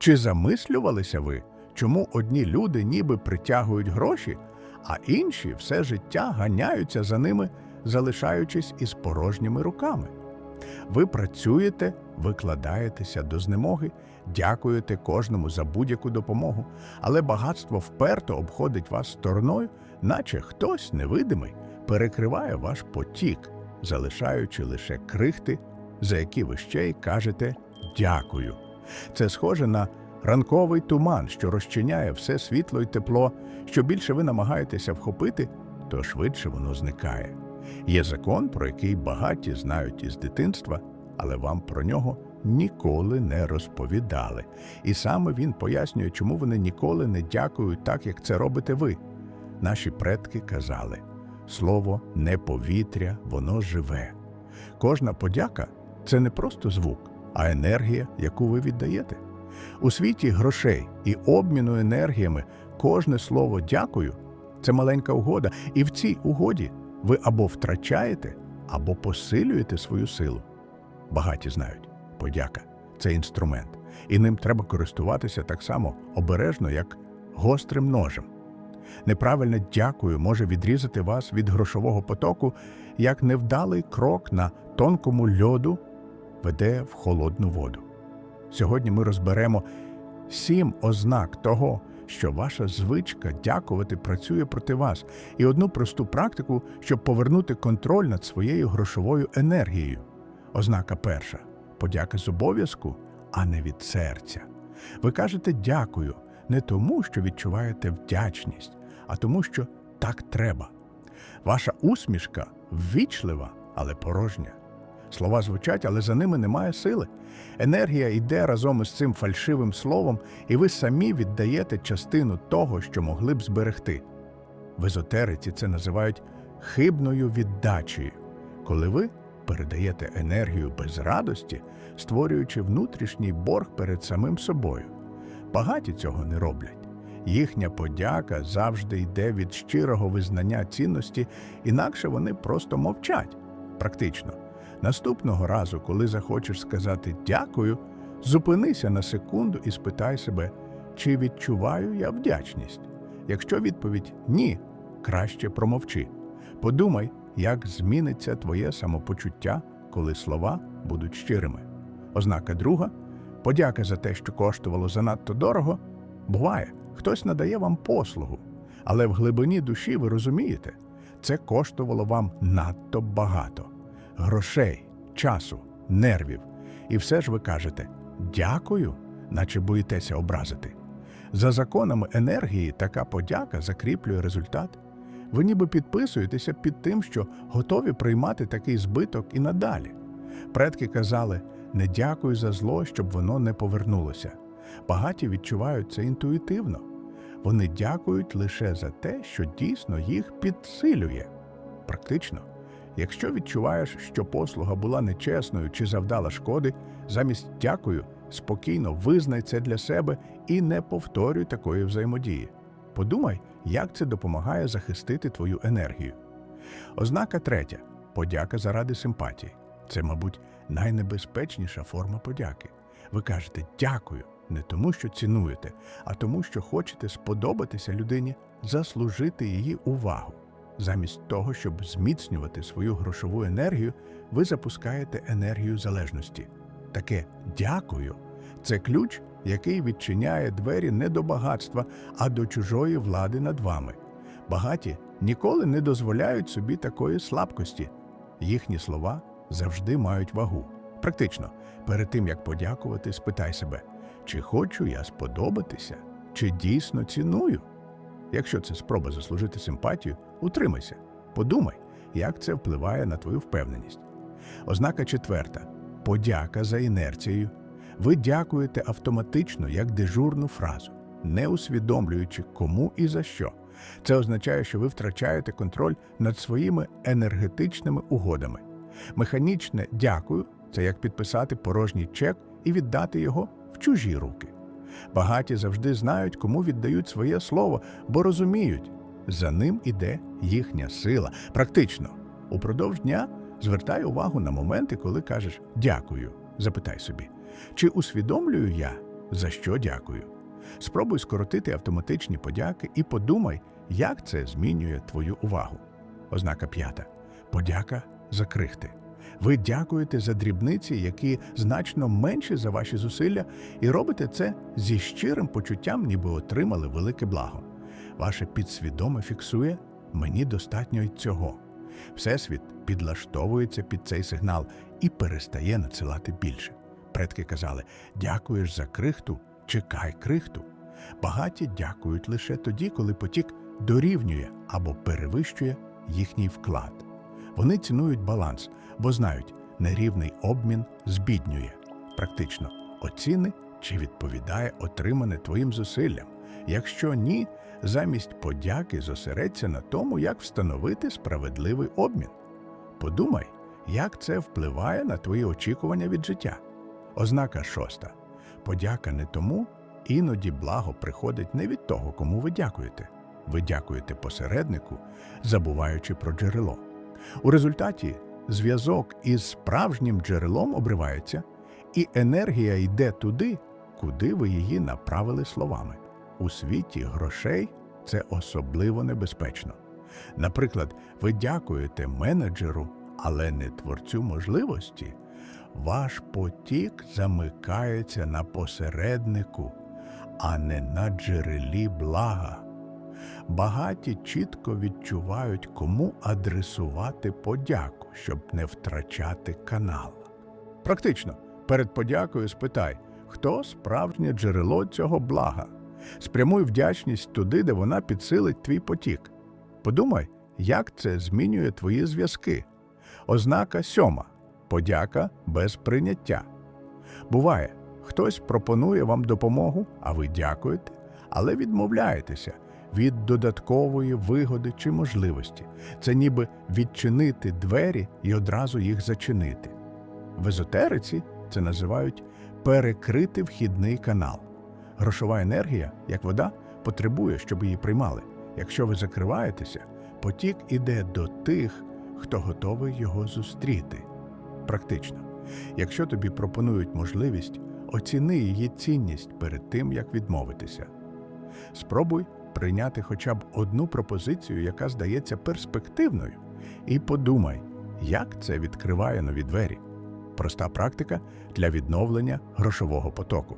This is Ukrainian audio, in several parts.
Чи замислювалися ви, чому одні люди ніби притягують гроші, а інші все життя ганяються за ними, залишаючись із порожніми руками? Ви працюєте, викладаєтеся до знемоги, дякуєте кожному за будь-яку допомогу, але багатство вперто обходить вас стороною, наче хтось невидимий перекриває ваш потік, залишаючи лише крихти, за які ви ще й кажете дякую. Це схоже на ранковий туман, що розчиняє все світло й тепло. Що більше ви намагаєтеся вхопити, то швидше воно зникає. Є закон, про який багаті знають із дитинства, але вам про нього ніколи не розповідали. І саме він пояснює, чому вони ніколи не дякують так, як це робите ви. Наші предки казали: слово не повітря, воно живе. Кожна подяка це не просто звук, а енергія, яку ви віддаєте. У світі грошей і обміну енергіями кожне слово дякую це маленька угода, і в цій угоді ви або втрачаєте, або посилюєте свою силу. Багаті знають, подяка це інструмент, і ним треба користуватися так само обережно, як гострим ножем. Неправильне дякую може відрізати вас від грошового потоку, як невдалий крок на тонкому льоду веде в холодну воду. Сьогодні ми розберемо сім ознак того, що ваша звичка дякувати працює проти вас, і одну просту практику, щоб повернути контроль над своєю грошовою енергією. Ознака перша подяка з обов'язку, а не від серця. Ви кажете дякую не тому, що відчуваєте вдячність, а тому, що так треба. Ваша усмішка ввічлива, але порожня. Слова звучать, але за ними немає сили. Енергія йде разом із цим фальшивим словом, і ви самі віддаєте частину того, що могли б зберегти. В езотериці це називають хибною віддачею, коли ви передаєте енергію без радості, створюючи внутрішній борг перед самим собою. Багаті цього не роблять. Їхня подяка завжди йде від щирого визнання цінності, інакше вони просто мовчать. Практично. Наступного разу, коли захочеш сказати дякую, зупинися на секунду і спитай себе, чи відчуваю я вдячність. Якщо відповідь ні, краще промовчи. Подумай, як зміниться твоє самопочуття, коли слова будуть щирими. Ознака друга подяка за те, що коштувало занадто дорого. Буває, хтось надає вам послугу, але в глибині душі ви розумієте, це коштувало вам надто багато грошей, часу, нервів. І все ж ви кажете дякую, наче боїтеся образити. За законами енергії така подяка закріплює результат. Ви ніби підписуєтеся під тим, що готові приймати такий збиток і надалі. Предки казали не дякуй за зло, щоб воно не повернулося. Багаті відчувають це інтуїтивно. Вони дякують лише за те, що дійсно їх підсилює. Практично. Якщо відчуваєш, що послуга була нечесною чи завдала шкоди, замість дякую, спокійно визнай це для себе і не повторюй такої взаємодії. Подумай, як це допомагає захистити твою енергію. Ознака третя подяка заради симпатії. Це, мабуть, найнебезпечніша форма подяки. Ви кажете дякую не тому, що цінуєте, а тому, що хочете сподобатися людині, заслужити її увагу. Замість того, щоб зміцнювати свою грошову енергію, ви запускаєте енергію залежності. Таке дякую це ключ, який відчиняє двері не до багатства, а до чужої влади над вами. Багаті ніколи не дозволяють собі такої слабкості. Їхні слова завжди мають вагу. Практично, перед тим як подякувати, спитай себе, чи хочу я сподобатися, чи дійсно ціную. Якщо це спроба заслужити симпатію, утримайся, подумай, як це впливає на твою впевненість. Ознака четверта подяка за інерцією. Ви дякуєте автоматично як дежурну фразу, не усвідомлюючи, кому і за що. Це означає, що ви втрачаєте контроль над своїми енергетичними угодами. Механічне дякую це як підписати порожній чек і віддати його в чужі руки. Багаті завжди знають, кому віддають своє слово, бо розуміють, за ним іде їхня сила. Практично, упродовж дня звертай увагу на моменти, коли кажеш дякую. Запитай собі, чи усвідомлюю я, За що дякую? Спробуй скоротити автоматичні подяки і подумай, як це змінює твою увагу. Ознака п'ята. Подяка за крихти. Ви дякуєте за дрібниці, які значно менші за ваші зусилля, і робите це зі щирим почуттям, ніби отримали велике благо. Ваше підсвідоме фіксує мені достатньо й цього. Всесвіт підлаштовується під цей сигнал і перестає надсилати більше. Предки казали: дякуєш за крихту, чекай крихту. Багаті дякують лише тоді, коли потік дорівнює або перевищує їхній вклад. Вони цінують баланс, бо знають, нерівний обмін збіднює. Практично оціни, чи відповідає отримане твоїм зусиллям. Якщо ні, замість подяки зосередься на тому, як встановити справедливий обмін. Подумай, як це впливає на твої очікування від життя. Ознака шоста. Подяка не тому, іноді благо приходить не від того, кому ви дякуєте. Ви дякуєте посереднику, забуваючи про джерело. У результаті зв'язок із справжнім джерелом обривається, і енергія йде туди, куди ви її направили словами. У світі грошей це особливо небезпечно. Наприклад, ви дякуєте менеджеру, але не творцю можливості. Ваш потік замикається на посереднику, а не на джерелі блага. Багаті чітко відчувають, кому адресувати подяку, щоб не втрачати канал. Практично, перед подякою спитай, хто справжнє джерело цього блага. Спрямуй вдячність туди, де вона підсилить твій потік. Подумай, як це змінює твої зв'язки. Ознака сьома подяка без прийняття. Буває, хтось пропонує вам допомогу, а ви дякуєте, але відмовляєтеся від додаткової вигоди чи можливості. Це ніби відчинити двері і одразу їх зачинити. В езотериці це називають перекрити вхідний канал. Грошова енергія, як вода, потребує, щоб її приймали. Якщо ви закриваєтеся, потік іде до тих, хто готовий його зустріти. Практично, якщо тобі пропонують можливість, оціни її цінність перед тим, як відмовитися. Спробуй прийняти хоча б одну пропозицію, яка здається перспективною, і подумай, як це відкриває нові двері. Проста практика для відновлення грошового потоку.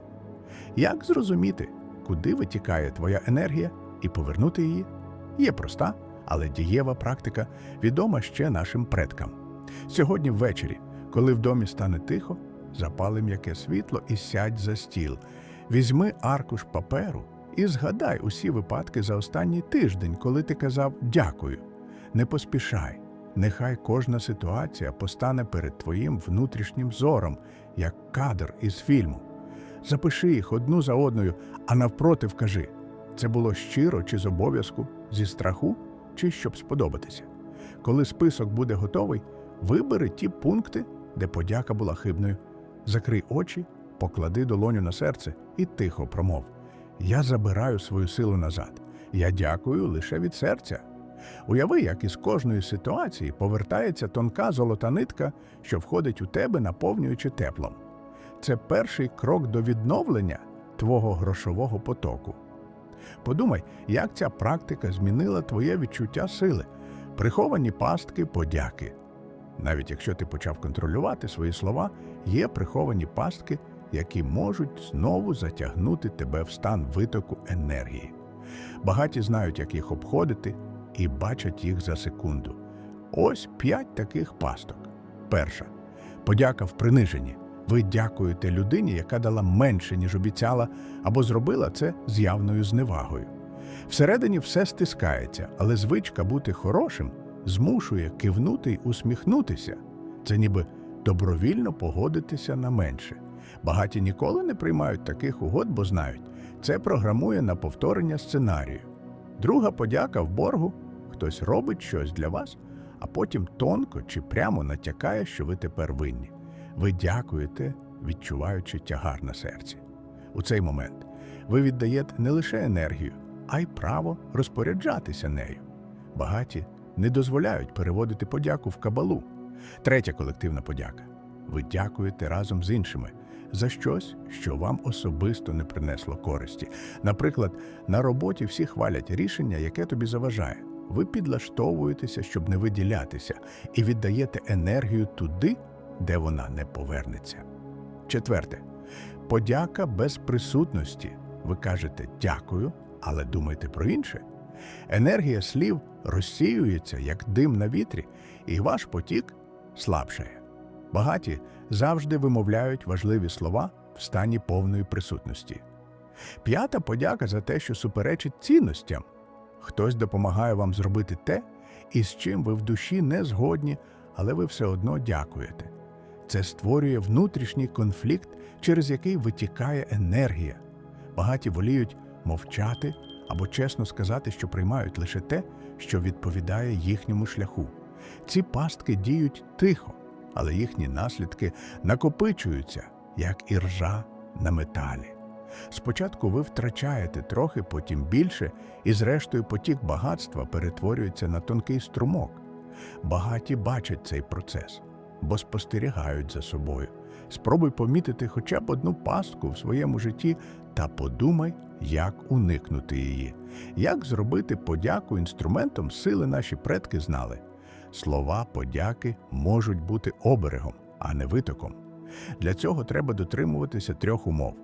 Як зрозуміти, куди витікає твоя енергія і повернути її? Є проста, але дієва практика, відома ще нашим предкам. Сьогодні ввечері, коли в домі стане тихо, запали м'яке світло і сядь за стіл. Візьми аркуш паперу і згадай усі випадки за останній тиждень, коли ти казав дякую. Не поспішай. Нехай кожна ситуація постане перед твоїм внутрішнім зором, як кадр із фільму. Запиши їх одну за одною, а навпроти вкажи, це було щиро чи з обов'язку, зі страху, чи щоб сподобатися. Коли список буде готовий, вибери ті пункти, де подяка була хибною. Закрий очі, поклади долоню на серце і тихо промов. Я забираю свою силу назад. Я дякую лише від серця. Уяви, як із кожної ситуації повертається тонка золота нитка, що входить у тебе, наповнюючи теплом. Це перший крок до відновлення твого грошового потоку. Подумай, як ця практика змінила твоє відчуття сили, приховані пастки подяки. Навіть якщо ти почав контролювати свої слова, є приховані пастки, які можуть знову затягнути тебе в стан витоку енергії. Багаті знають, як їх обходити, і бачать їх за секунду. Ось п'ять таких пасток. Перша подяка в приниженні. Ви дякуєте людині, яка дала менше, ніж обіцяла, або зробила це з явною зневагою. Всередині все стискається, але звичка бути хорошим змушує кивнути й усміхнутися. Це ніби добровільно погодитися на менше. Багаті ніколи не приймають таких угод, бо знають, це програмує на повторення сценарію. Друга подяка в боргу хтось робить щось для вас, а потім тонко чи прямо натякає, що ви тепер винні. Ви дякуєте, відчуваючи тягар на серці. У цей момент ви віддаєте не лише енергію, а й право розпоряджатися нею. Багаті не дозволяють переводити подяку в кабалу. Третя колективна подяка. Ви дякуєте разом з іншими. За щось, що вам особисто не принесло користі. Наприклад, на роботі всі хвалять рішення, яке тобі заважає. Ви підлаштовуєтеся, щоб не виділятися, і віддаєте енергію туди, де вона не повернеться. Четверте. Подяка без присутності. Ви кажете дякую, але думайте про інше. Енергія слів розсіюється, як дим на вітрі, і ваш потік слабшає. Багаті завжди вимовляють важливі слова в стані повної присутності. П'ята подяка за те, що суперечить цінностям. Хтось допомагає вам зробити те, із чим ви в душі не згодні, але ви все одно дякуєте. Це створює внутрішній конфлікт, через який витікає енергія. Багаті воліють мовчати або чесно сказати, що приймають лише те, що відповідає їхньому шляху. Ці пастки діють тихо, але їхні наслідки накопичуються, як іржа на металі. Спочатку ви втрачаєте трохи, потім більше, і зрештою потік багатства перетворюється на тонкий струмок. Багаті бачать цей процес, бо спостерігають за собою. Спробуй помітити хоча б одну пастку в своєму житті та подумай, як уникнути її, як зробити подяку інструментом сили наші предки знали. Слова подяки можуть бути оберегом, а не витоком. Для цього треба дотримуватися трьох умов: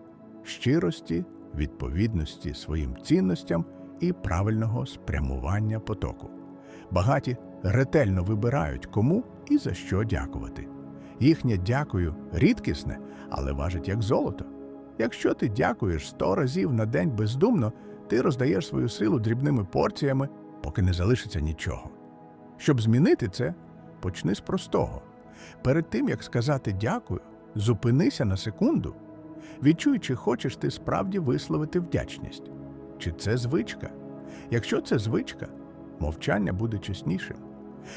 щирості, відповідності своїм цінностям і правильного спрямування потоку. Багаті ретельно вибирають, кому і за що дякувати. Їхнє дякую рідкісне, але важить як золото. Якщо ти дякуєш сто разів на день бездумно, ти роздаєш свою силу дрібними порціями, поки не залишиться нічого. Щоб змінити це, почни з простого. Перед тим, як сказати дякую, зупинися на секунду. Відчуй, чи хочеш ти справді висловити вдячність. Чи це звичка? Якщо це звичка, мовчання буде чеснішим.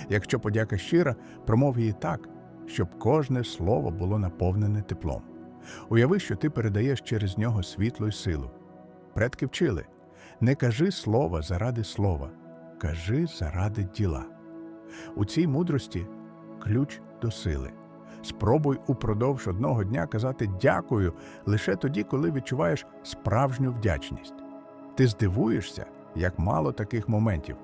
Якщо подяка щира, промов її так, щоб кожне слово було наповнене теплом. Уяви, що ти передаєш через нього світло й силу. Предки вчили не кажи слова заради слова, кажи заради діла. У цій мудрості ключ до сили. Спробуй упродовж одного дня казати дякую лише тоді, коли відчуваєш справжню вдячність. Ти здивуєшся, як мало таких моментів,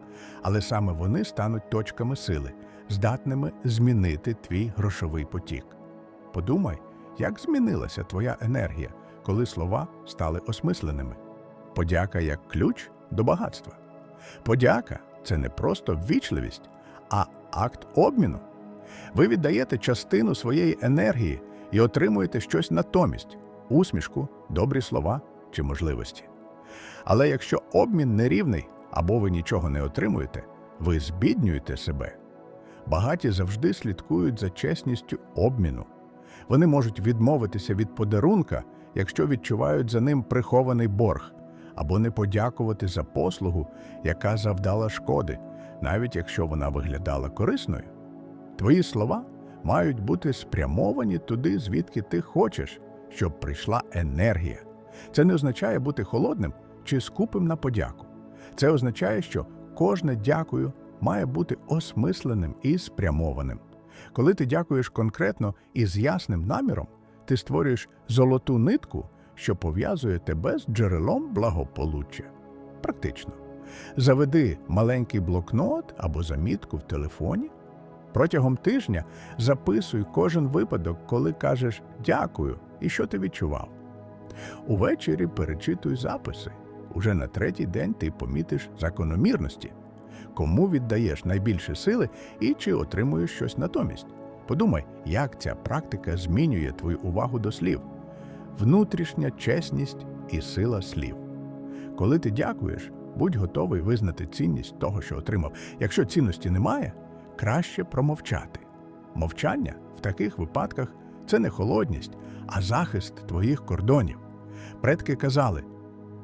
але саме вони стануть точками сили, здатними змінити твій грошовий потік. Подумай, як змінилася твоя енергія, коли слова стали осмисленими. Подяка як ключ до багатства. Подяка це не просто ввічливість, а акт обміну. Ви віддаєте частину своєї енергії і отримуєте щось натомість усмішку, добрі слова чи можливості. Але якщо обмін нерівний або ви нічого не отримуєте, ви збіднюєте себе. Багаті завжди слідкують за чесністю обміну. Вони можуть відмовитися від подарунка, якщо відчувають за ним прихований борг, або не подякувати за послугу, яка завдала шкоди, навіть якщо вона виглядала корисною. Твої слова мають бути спрямовані туди, звідки ти хочеш, щоб прийшла енергія. Це не означає бути холодним чи скупим на подяку. Це означає, що кожне дякую має бути осмисленим і спрямованим. Коли ти дякуєш конкретно і з ясним наміром, ти створюєш золоту нитку, що пов'язує тебе з джерелом благополуччя. Практично. Заведи маленький блокнот або замітку в телефоні. Протягом тижня записуй кожен випадок, коли кажеш дякую і що ти відчував. Увечері перечитуй записи. Уже на третій день ти помітиш закономірності, кому віддаєш найбільше сили і чи отримуєш щось натомість. Подумай, як ця практика змінює твою увагу до слів, внутрішня чесність і сила слів. Коли ти дякуєш, будь готовий визнати цінність того, що отримав. Якщо цінності немає, краще промовчати. Мовчання в таких випадках це не холодність, а захист твоїх кордонів. Предки казали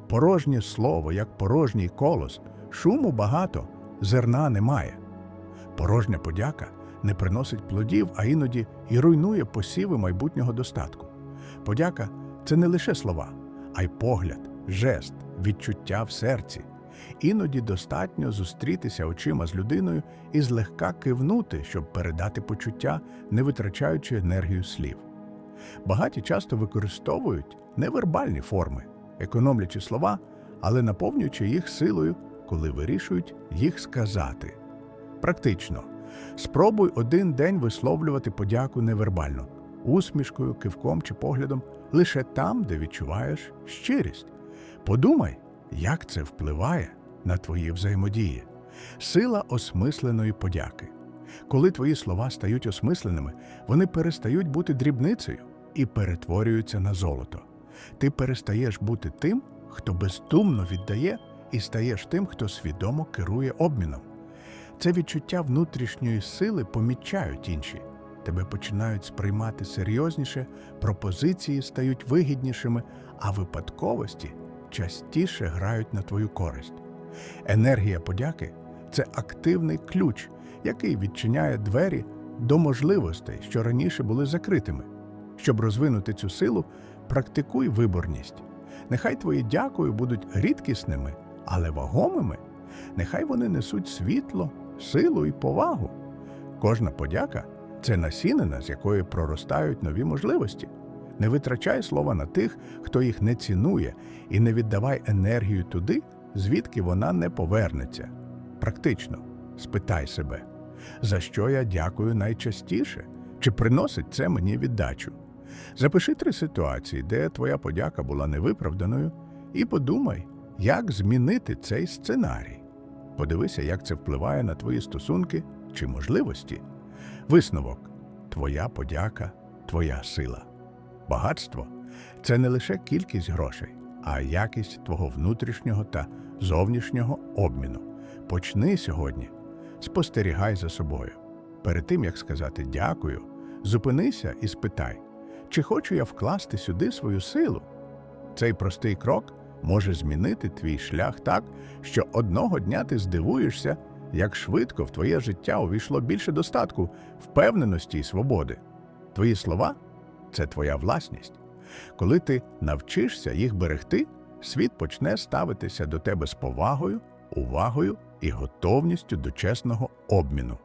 порожнє слово, як порожній колос, шуму багато, зерна немає. Порожня подяка не приносить плодів, а іноді і руйнує посіви майбутнього достатку. Подяка це не лише слова, а й погляд, жест, відчуття в серці. Іноді достатньо зустрітися очима з людиною і злегка кивнути, щоб передати почуття, не витрачаючи енергію слів. Багаті часто використовують невербальні форми, економлячи слова, але наповнюючи їх силою, коли вирішують їх сказати. Практично. Спробуй один день висловлювати подяку невербально, усмішкою, кивком чи поглядом лише там, де відчуваєш щирість. Подумай, як це впливає на твої взаємодії. Сила осмисленої подяки. Коли твої слова стають осмисленими, вони перестають бути дрібницею і перетворюються на золото. Ти перестаєш бути тим, хто бездумно віддає, і стаєш тим, хто свідомо керує обміном. Це відчуття внутрішньої сили помічають інші. Тебе починають сприймати серйозніше, пропозиції стають вигіднішими, а випадковості частіше грають на твою користь. Енергія подяки це активний ключ, який відчиняє двері до можливостей, що раніше були закритими. Щоб розвинути цю силу, практикуй виборність. Нехай твої дякую будуть рідкісними, але вагомими. Нехай вони несуть світло, силу і повагу. Кожна подяка це насінина, з якої проростають нові можливості. Не витрачай слова на тих, хто їх не цінує, і не віддавай енергію туди, звідки вона не повернеться. Практично спитай себе, за що я дякую найчастіше, чи приносить це мені віддачу. Запиши три ситуації, де твоя подяка була невиправданою, і подумай, як змінити цей сценарій. Подивися, як це впливає на твої стосунки чи можливості. Висновок твоя подяка, твоя сила. Багатство це не лише кількість грошей, а якість твого внутрішнього та зовнішнього обміну. Почни сьогодні, спостерігай за собою. Перед тим як сказати дякую, зупинися і спитай, чи хочу я вкласти сюди свою силу. Цей простий крок може змінити твій шлях так, що одного дня ти здивуєшся, як швидко в твоє життя увійшло більше достатку, впевненості і свободи. Твої слова це твоя власність. Коли ти навчишся їх берегти, світ почне ставитися до тебе з повагою, увагою і готовністю до чесного обміну.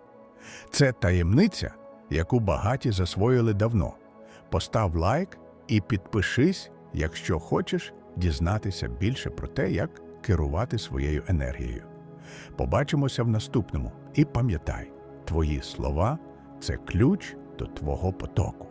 Це таємниця, яку багаті засвоїли давно. Постав лайк і підпишись, якщо хочеш дізнатися більше про те, як керувати своєю енергією. Побачимося в наступному і пам'ятай, твої слова це ключ до твого потоку.